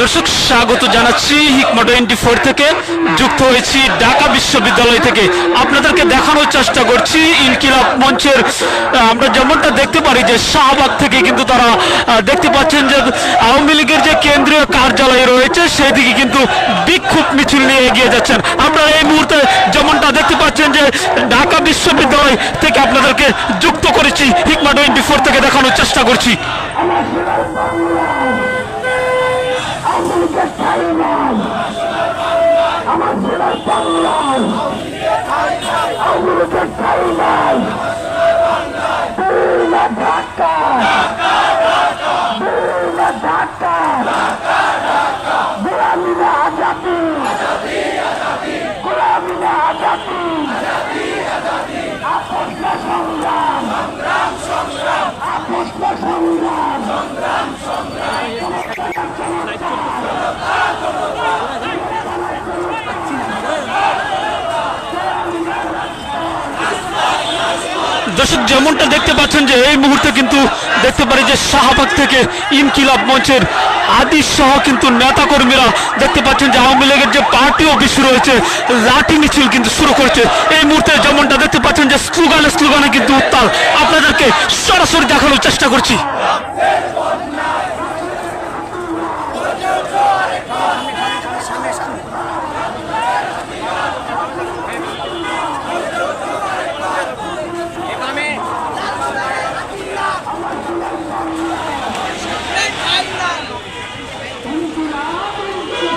দর্শক, স্বাগত জানাচ্ছি হিকমা টোয়েন্টি ফোর থেকে। যুক্ত হয়েছি ঢাকা বিশ্ববিদ্যালয় থেকে। আপনাদেরকে দেখানোর চেষ্টা করছি ইনকিলাব মঞ্চের আমরা যেমনটা দেখতে পারি যে শাহবাগ থেকে কিন্তু তারা দেখতে পাচ্ছেন যে আওয়ামী লীগের যে কেন্দ্রীয় কার্যালয় রয়েছে সেই দিকে কিন্তু বিক্ষোভ মিছিল নিয়ে এগিয়ে যাচ্ছেন। আমরা এই মুহূর্তে যেমনটা দেখতে পাচ্ছেন যে ঢাকা বিশ্ববিদ্যালয় থেকে আপনাদেরকে যুক্ত করেছি হিকমা টোয়েন্টি ফোর থেকে দেখানোর চেষ্টা করছি। দেশের তালিবান আমার জেলার তালিবান আমেরিকার তালিবান ঢাকা ঢাকা গোলামিনা আজাদি গোলামিনা আজাদি দর্শক, যেমনটা দেখতে পাচ্ছেন যে এই মুহূর্তে কিন্তু দেখতে পারি যে শাহবাগ থেকে ইনকিলাব মঞ্চের আদি সহ কিন্তু নেতাকর্মীরা দেখতে পাচ্ছেন যে আওয়ামী লীগের যে পার্টি অফিস রয়েছে, লাঠি মিছিল কিন্তু শুরু করেছে। এই মুহূর্তে যেমনটা দেখতে পাচ্ছেন যে স্লোগানে স্লোগানে কিন্তু উত্তাল। আপনাদেরকে সরাসরি দেখানোর চেষ্টা করছি।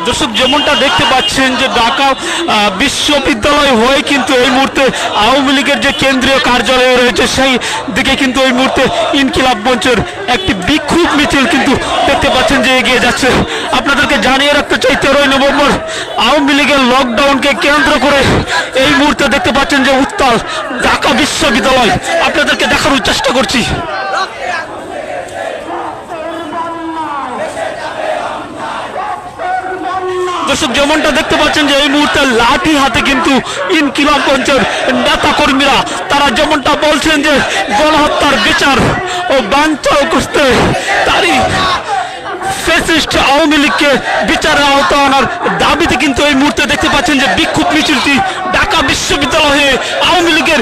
দর্শক যেমনটা দেখতে পাচ্ছেন যে ঢাকা বিশ্ববিদ্যালয় হয়ে কিন্তু এই মুহূর্তে আওয়ামী লীগের যে কেন্দ্রীয় কার্যালয় রয়েছে, সেই দিকে কিন্তু এই মুহূর্তে ইনকিলাব মঞ্চের একটি বিক্ষোভ মিছিল কিন্তু দেখতে পাচ্ছেন যে এগিয়ে যাচ্ছে। আপনাদেরকে জানিয়ে রাখতে চাই, তেরোই নভেম্বর আওয়ামী লীগের লকডাউনকে কেন্দ্র করে এই মুহূর্তে দেখতে পাচ্ছেন যে উত্তাল ঢাকা বিশ্ববিদ্যালয়। আপনাদেরকে দেখানোর চেষ্টা করছি। দর্শক, যেমনটা দেখতে পাচ্ছেন যে এই মুহূর্তে লাঠি হাতে কিন্তু ইনকিলাব মঞ্চের নেতা কর্মীরা তারা যেমনটা বলছেন যে গণহত্যার বিচার ও বাঞ্চাল করতে, তারই ফেসিস্ট আওয়ামী লীগকে বিচারের আওতা আনার দাবিতে কিন্তু এই মুহূর্তে দেখতে পাচ্ছেন যে বিক্ষোভ মিছিলটি ঢাকা বিশ্ববিদ্যালয়ে আওয়ামী লীগের